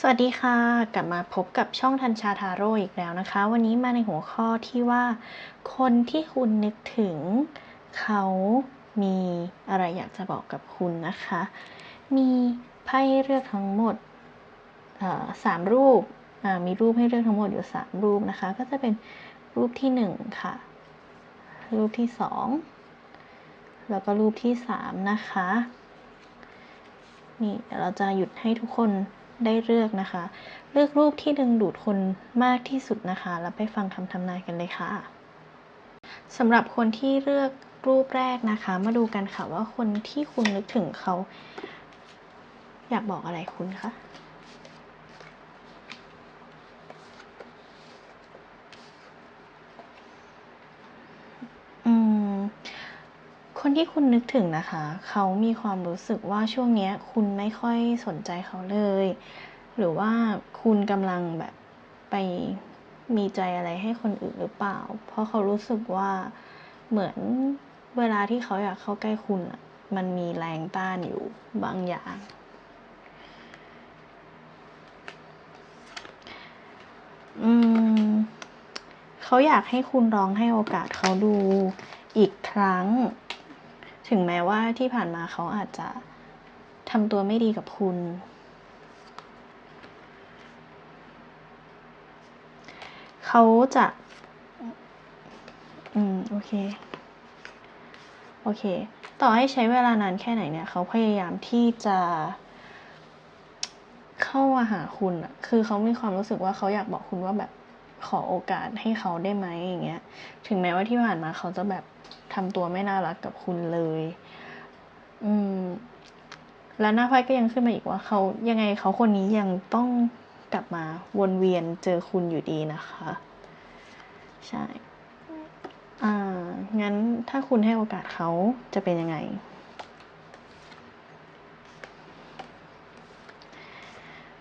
สวัสดีค่ะ กลับมาพบกับช่องทันชาทาโร่อีกแล้วนะคะ วันนี้มาในหัวข้อที่ว่า คนที่คุณนึกถึง เขามีอะไรอยากจะบอกกับคุณนะคะ มีไพ่เลือกทั้งหมดสามรูปมีรูปให้เลือกทั้งหมดอยู่สามรูปนะคะ ก็จะเป็นรูปที่หนึ่งค่ะ รูปที่สองแล้วก็รูปที่สามนะคะ นี่เราจะหยุดให้ทุกคน ได้เลือกนะคะ เลือกรูปที่ดึงดูดคนมากที่สุดนะคะ แล้วไปฟังคำทำนายกันเลยค่ะสำหรับคนที่เลือกรูปแรกนะคะ มาดูกันค่ะว่าคนที่คุณนึกถึงเขา อยากบอกอะไรคุณคะ คนที่คุณนึกถึงนะคะ เขามีความรู้สึกว่าช่วงนี้คุณไม่ค่อยสนใจเขาเลย หรือว่าคุณกำลังแบบไปมีใจอะไรให้คนอื่นหรือเปล่า เพราะเขารู้สึกว่าเหมือนเวลาที่เขาอยากเข้าใกล้คุณอะมันมีแรงต้านอยู่บางอย่าง อืม เขาอยากให้คุณลองให้โอกาสเขาดูอีกครั้ง ถึงแม้ว่าที่ผ่านมาเขาอาจจะทำตัวไม่ดีกับคุณ เขาจะ อืม โอเค โอเค ต่อให้ใช้เวลานานแค่ไหนเนี่ย เขาพยายามที่จะเข้ามาหาคุณอะคือเขามีความรู้สึกว่าเขาอยากบอกคุณว่าแบบ ขอโอกาสให้เขาได้ไหมอย่างเงี้ย ถึงแม้ว่าที่ผ่านมาเขาจะแบบทำตัวไม่น่ารักกับคุณเลย อืม แล้วหน้าไพ่ก็ยังขึ้นมาอีกว่าเขายังไงเขาคนนี้ยังต้องกลับมาวนเวียนเจอคุณอยู่ดีนะคะ ใช่ อ่า งั้นถ้าคุณให้โอกาสเขาจะเป็นยังไง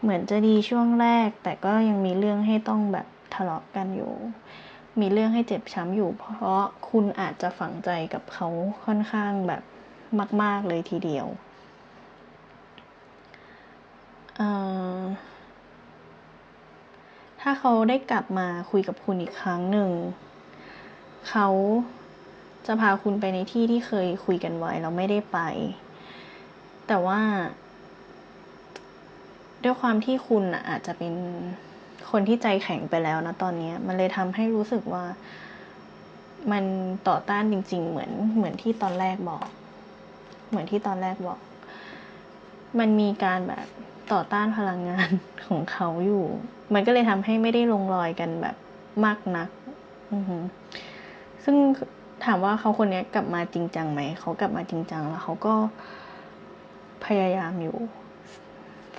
เหมือนจะดีช่วงแรก แต่ก็ยังมีเรื่องให้ต้องแบบ ทะเลาะกันอยู่ มีเรื่องให้เจ็บช้ำอยู่ เพราะคุณอาจจะฝังใจกับเขาค่อนข้างแบบมาก ๆเลยทีเดียวถ้าเขาได้กลับมาคุยกับคุณอีกครั้งหนึ่ง เขาจะพาคุณไปในที่ที่เคยคุยกันไว้แล้วไม่ได้ไป แต่ว่า ด้วยความที่คุณอาจจะเป็น คนที่ใจแข็งไปแล้วนะตอนนี้มันเลยทำให้รู้สึกว่า มันต่อต้านจริง ๆ เหมือนเหมือนที่ตอนแรกบอก เหมือนที่ตอนแรกบอก มันมีการแบบต่อต้านพลังงานของเขาอยู่ มันก็เลยทำให้ไม่ได้ลงรอยกันแบบมากนักซึ่งถามว่าเขาคนนี้กลับมาจริงจังไหม เขากลับมาจริงจังแล้วเขาก็พยายามอยู่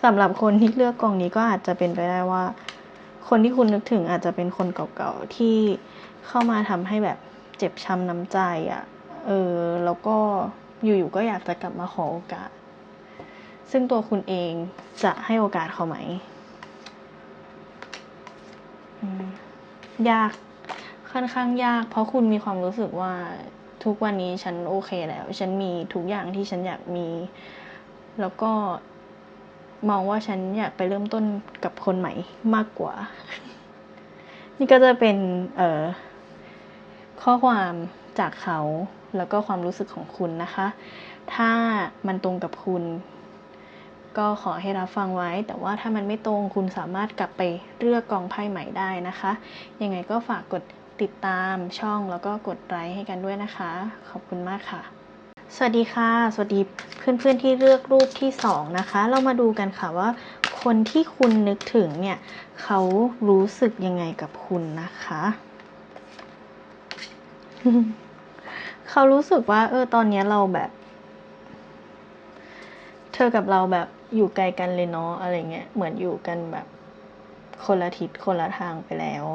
สำหรับคนที่เลือกกองนี้ก็อาจจะเป็นไปได้ว่า คนที่คุณนึกถึงอาจจะเป็นคนเก่าๆที่เข้ามาทำให้แบบเจ็บช้ำน้ำใจอะ่ะ เออ แล้วก็อยู่ๆก็อยากจะกลับมาขอโอกาส ซึ่งตัวคุณเองจะให้โอกาสเขาไหม ยาก ค่อนข้างยาก เพราะคุณมีความรู้สึกว่าทุกวันนี้ฉันโอเคแล้ว ฉันมีทุกอย่างที่ฉันอยากมี แล้วก็ มองว่าฉันอยากไปเริ่มต้นกับคนใหม่มากกว่า นี่ก็จะเป็นเอ่อข้อความจากเขาแล้วก็ความรู้สึกของคุณนะคะ ถ้ามันตรงกับคุณ ก็ขอให้รับฟังไว้ แต่ว่าถ้ามันไม่ตรงคุณสามารถกลับไปเลือกกองไพ่ใหม่ได้นะคะ ยังไงก็ฝากกดติดตามช่องแล้วก็กดไลค์ให้กันด้วยนะคะ ขอบคุณมากค่ะ สวัสดีค่ะ สวัสดีเพื่อนๆที่เลือกรูปที่สองนะคะ เรามาดูกันค่ะว่า คนที่คุณนึกถึงเนี่ยเขารู้สึกยังไงกับคุณนะคะ เขารู้สึกว่า เออตอนนี้เราแบบ เธอกับเราแบบอยู่ไกลกันเลยเนาะอะไรเงี้ยเหมือนอยู่กันแบบ คนละทิศคนละทางไปแล้ว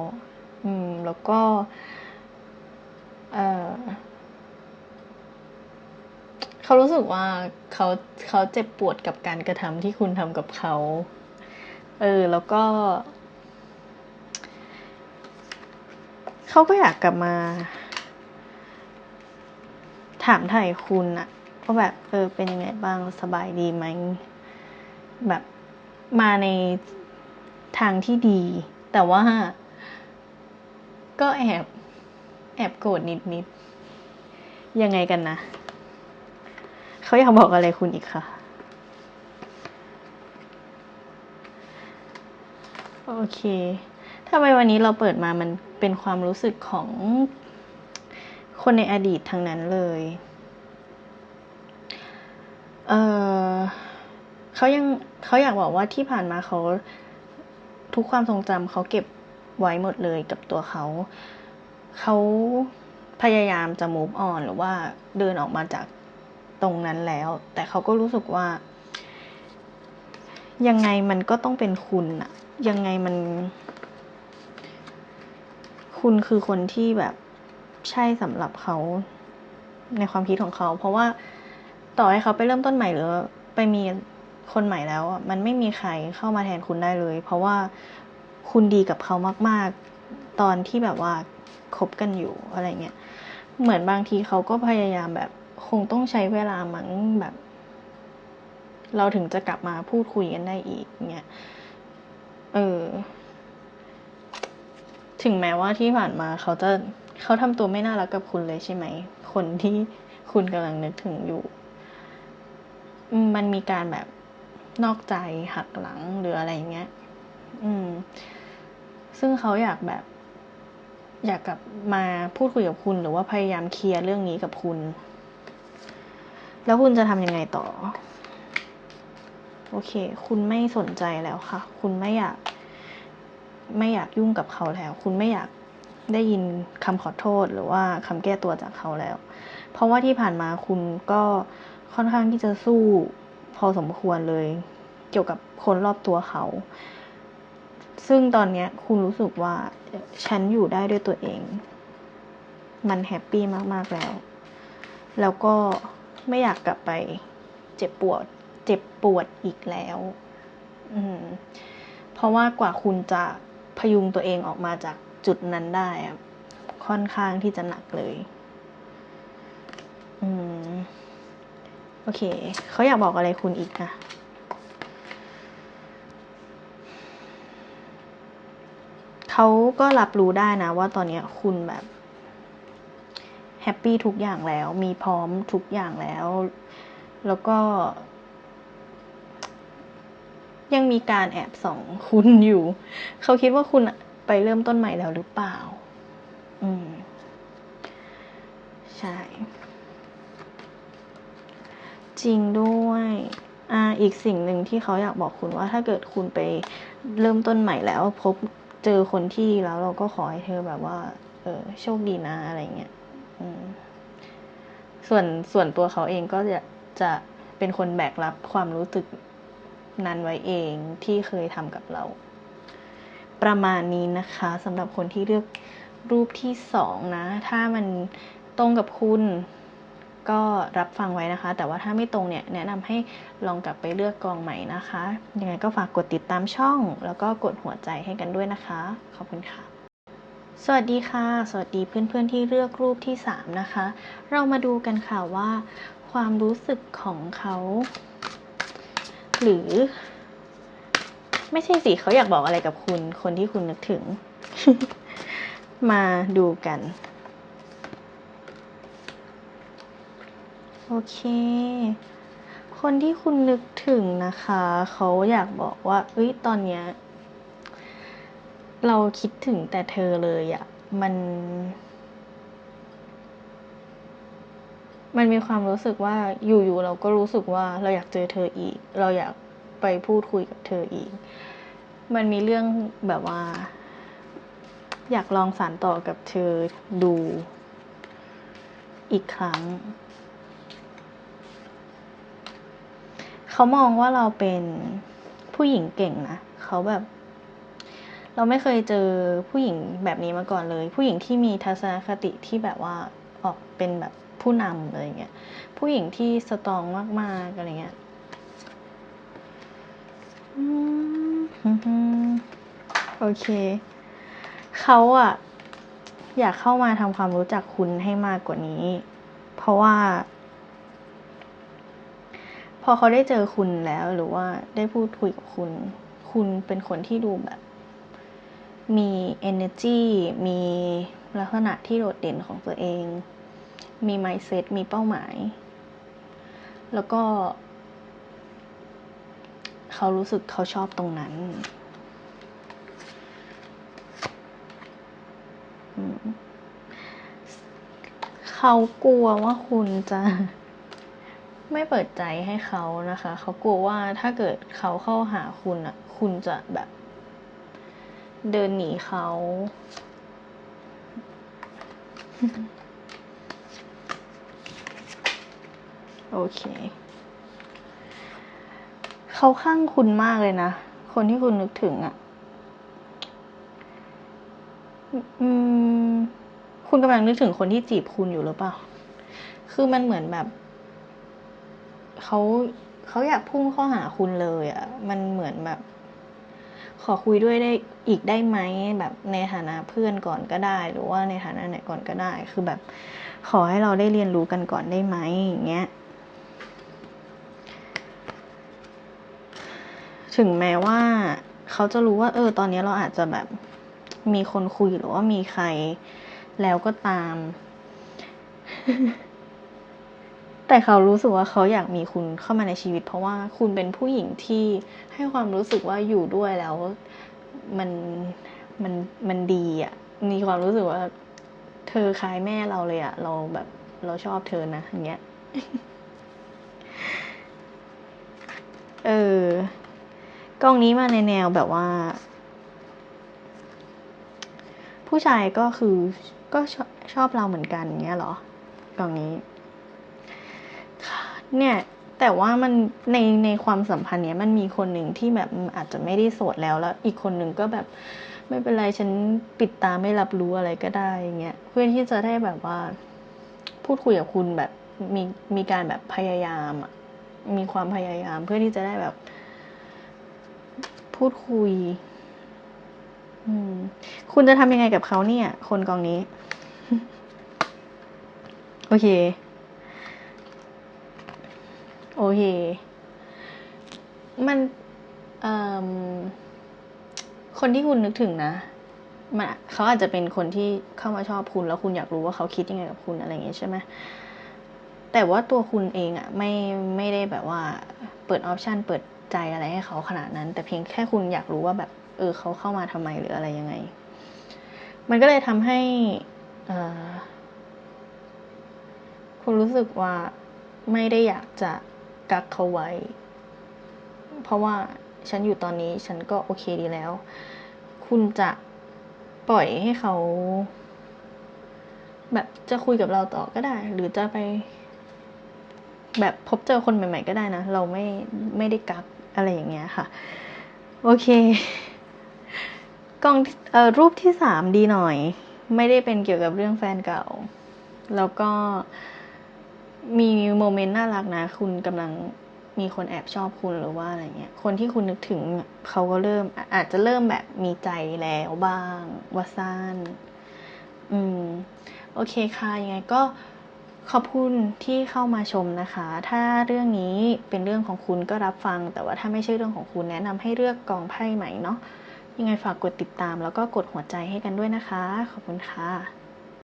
อืม แล้วก็ เออ เขารู้สึกว่าเขาเขาเจ็บปวดกับการกระทำที่คุณทำกับเขา เออ แล้วก็ เขาก็อยากกลับมา ถามไถ่คุณอะว่าแบบ เออ เป็นยังไงบ้างสบายดีไหม แบบมาในทางที่ดี แต่ว่า ก็แอบ แอบโกรธนิดนิดยังไงกันนะ เขาอยากบอกอะไรคุณอีกคะโอเคทำไมวันนี้เราเปิดมามันเป็นความรู้สึกของคนในอดีตทั้งนั้นเลย เออเขายังเขาอยากบอกว่าที่ผ่านมาเขาทุกความทรงจำเขาเก็บไว้หมดเลยกับตัวเขา เขาพยายามจะ move on หรือว่าเดินออกมาจาก ตรงนั้นแล้ว แต่เขาก็รู้สึกว่า ยังไงมันก็ต้องเป็นคุณอะยังไงมัน คุณคือคนที่แบบใช่สำหรับเขาในความคิดของเขา เพราะว่าต่อให้เขาไปเริ่มต้นใหม่หรือไปมีคนใหม่แล้วอะมันไม่มีใครเข้ามาแทนคุณได้เลย เพราะว่าคุณดีกับเขามาก ๆ ตอนที่แบบว่าคบกันอยู่อะไรเงี้ย เหมือนบางทีเขาก็พยายามแบบ คงต้องใช้เวลามั้งแบบ เราถึงจะกลับมาพูดคุยกันได้อีกเงี้ยเออ ถึงแม้ว่าที่ผ่านมาเขาจะเขาทำตัวไม่น่ารักกับคุณเลยใช่ไหม คนที่คุณกำลังนึกถึงอยู่ มันมีการแบบนอกใจหักหลังหรืออะไรเงี้ย อืม ซึ่งเขาอยากแบบ อยากกลับมาพูดคุยกับคุณหรือว่าพยายามเคลียร์เรื่องนี้กับคุณ แล้วคุณจะทำยังไงต่อ โอเค คุณไม่สนใจแล้วค่ะ คุณไม่อยาก ไม่อยากยุ่งกับเขาแล้ว คุณไม่อยากได้ยินคำขอโทษหรือว่าคำแก้ตัวจากเขาแล้ว เพราะว่าที่ผ่านมาคุณก็ค่อนข้างที่จะสู้พอสมควรเลย เกี่ยวกับคนรอบตัวเขา ซึ่งตอนนี้คุณรู้สึกว่าฉันอยู่ได้ด้วยตัวเอง มันแฮปปี้มาก ๆ แล้ว แล้วก็ ไม่อยากกลับไปเจ็บปวด เจ็บปวดอีกแล้ว อืม เพราะว่ากว่าคุณจะพยุงตัวเองออกมาจากจุดนั้นได้ค่อนข้างที่จะหนักเลย อืม โอเค เขาอยากบอกอะไรคุณอีกนะเขาก็รับรู้ได้นะว่าตอนนี้คุณแบบ แฮปปี้ทุกอย่างแล้ว มีพร้อมทุกอย่างแล้ว แล้วก็ ยังมีการแอบส่องคุณอยู่ เขาคิดว่าคุณไปเริ่มต้นใหม่แล้วหรือเปล่า อืม ใช่ จริงด้วยอ่าอีกสิ่งหนึ่งที่เขาอยากบอกคุณว่า ถ้าเกิดคุณไปเริ่มต้นใหม่แล้ว พบเจอคนที่แล้วเราก็ขอให้เธอแบบว่า เออโชคดีนะอะไรเงี้ย ส่วนส่วนตัวเขาเองก็จะจะเป็นคนแบกรับความรู้สึกนั้นไว้เองที่เคยทำกับเรา ประมาณนี้นะคะสำหรับคนที่เลือกรูปที่สองนะ ถ้ามันตรงกับคุณก็รับฟังไว้นะคะ แต่ว่าถ้าไม่ตรงเนี่ย แนะนำให้ลองกลับไปเลือกกองใหม่นะคะ ยังไงก็ฝากกดติดตามช่อง แล้วก็กดหัวใจให้กันด้วยนะคะ ขอบคุณค่ะ สวัสดีค่ะ สวัสดีเพื่อนๆที่เลือกรูปที่ 3 นะคะ เรามาดูกันค่ะว่า ความรู้สึกของเขา หรือ ไม่ใช่สิเขาอยากบอกอะไรกับคุณ คนที่คุณนึกถึง มาดูกัน โอเค คนที่คุณนึกถึงนะคะ เขาอยากบอกว่าเอ้ยตอนเนี้ย เราคิดถึงแต่เธอเลยอะมัน มันมีความรู้สึกว่าอยู่ๆเราก็รู้สึกว่าเราอยากเจอเธออีก เราอยากไปพูดคุยกับเธออีก มันมีเรื่องแบบว่า อยากลองสานต่อกับเธอดูอีกครั้ง เขามองว่าเราเป็นผู้หญิงเก่งนะ เขาแบบ เราไม่เคยเจอผู้หญิงแบบนี้มาก่อนเลย ผู้หญิงที่มีทัศนคติที่แบบว่าออกเป็นแบบผู้นำอะไรเงี้ยผู้หญิงที่สตรองมากๆอะไรเงี้ยโอเค เขาอะอยากเข้ามาทำความรู้จักคุณให้มากกว่านี้ เพราะว่า พอเขาได้เจอคุณแล้วหรือว่าได้พูดคุยกับคุณคคุณเป็นคนที่ดูแบบ มี energy มีลักษณะที่โดดเด่นของตัวเอง มี mindset มีเป้าหมาย แล้วก็ เขารู้สึกเขาชอบตรงนั้นเขากลัวว่าคุณจะไม่เปิดใจให้เขานะคะ เขากลัวว่าถ้าเกิดเขาเข้าหาคุณอะ คุณจะแบบ เดินหนีเขา โอเค เขาข้างคุณมากเลยนะ คนที่คุณนึกถึงอะ่ะอืมคุณกำลังนึกถึงคนที่จีบคุณอยู่หรือเปล่า คือมันเหมือนแบบ เขาเขาอยากพุ่งเข้าหาคุณเลยอะ่ะ มันเหมือนแบบ ขอคุยด้วยได้อีกได้ไหมแบบในฐานะเพื่อนก่อนก็ได้ หรือว่าในฐานะไหนก่อนก็ได้ คือแบบขอให้เราได้เรียนรู้กันก่อนได้ไหมอย่างเงี้ยถึงแม้ว่าเขาจะรู้ว่า เออ ตอนนี้เราอาจจะแบบมีคนคุยหรือว่ามีใครแล้วก็ตาม แต่เขารู้สึกว่าเขาอยากมีคุณเข้ามาในชีวิต เพราะว่าคุณเป็นผู้หญิงที่ให้ความรู้สึกว่าอยู่ด้วยแล้วมันมันมันดีอะ่ะ มีความรู้สึกว่า เธอคล้ายแม่เราเลยอะ่ะ เราแบบเราชอบเธอนะอย่างเงี้ย เออกล้องนี้มาในแนวแบบว่า ผู้ชายก็คือก็ชอบชอบเราเหมือนกันเงี้ยเหรอกล่องนี้ เนี่ยแต่ว่ามันในในความสัมพันธ์เนี้ยมันมีคนหนึ่งที่แบบอาจจะไม่ได้โสดแล้วแล้วอีกคนหนึ่งก็แบบไม่เป็นไรฉันปิดตาไม่รับรู้อะไรก็ได้เงี้ยเพื่อที่จะได้แบบว่า พูดคุยกับคุณแบบมีมีการแบบพยายามอะมีความพยายามเพื่อที่จะได้แบบ พูดคุย อืม คุณจะทำยังไงกับเขาเนี่ย คนกองนี้ โอเค โอเค มันคนที่คุณนึกถึงนะมันเขาอาจจะเป็นคนที่เข้ามาชอบคุณแล้วคุณอยากรู้ว่าเขาคิดยังไงกับคุณอะไรอย่างเงี้ยใช่ไหมแต่ว่าตัวคุณเองอะไม่ไม่ได้แบบว่าเปิดออปชันเปิดใจอะไรให้เขาขนาดนั้น แต่เพียงแค่คุณอยากรู้ว่าแบบ เออเขาเข้ามาทำไมหรืออะไรยังไง มันก็เลยทำให้คุณรู้สึกว่าไม่ได้อยากจะ กักเขาไว้ เพราะว่าฉันอยู่ตอนนี้ฉันก็โอเคดีแล้ว คุณจะปล่อยให้เขา แบบจะคุยกับเราต่อก็ได้ หรือจะไป แบบพบเจอคนใหม่ ๆ ก็ได้นะ เราไม่ไม่ได้กักอะไรอย่างเงี้ยค่ะ โอเคกล้องออรูปที่สามดีหน่อย ไม่ได้เป็นเกี่ยวกับเรื่องแฟนเก่า แล้วก็ มีโมเมนต์น่ารักนะ คุณกำลังมีคนแอบชอบคุณหรือว่าอะไรเงี้ย คนที่คุณนึกถึงเขาก็เริ่ม อาจจะเริ่มแบบมีใจแล้วบ้างว่าซ่านอืม โอเคค่ะ ยังไงก็ขอบคุณที่เข้ามาชมนะคะ ถ้าเรื่องนี้เป็นเรื่องของคุณก็รับฟัง แต่ว่าถ้าไม่ใช่เรื่องของคุณแนะนำให้เลือกกองไพ่ใหม่เนาะ ยังไงฝากกดติดตามแล้วก็กดหัวใจให้กันด้วยนะคะ ขอบคุณค่ะ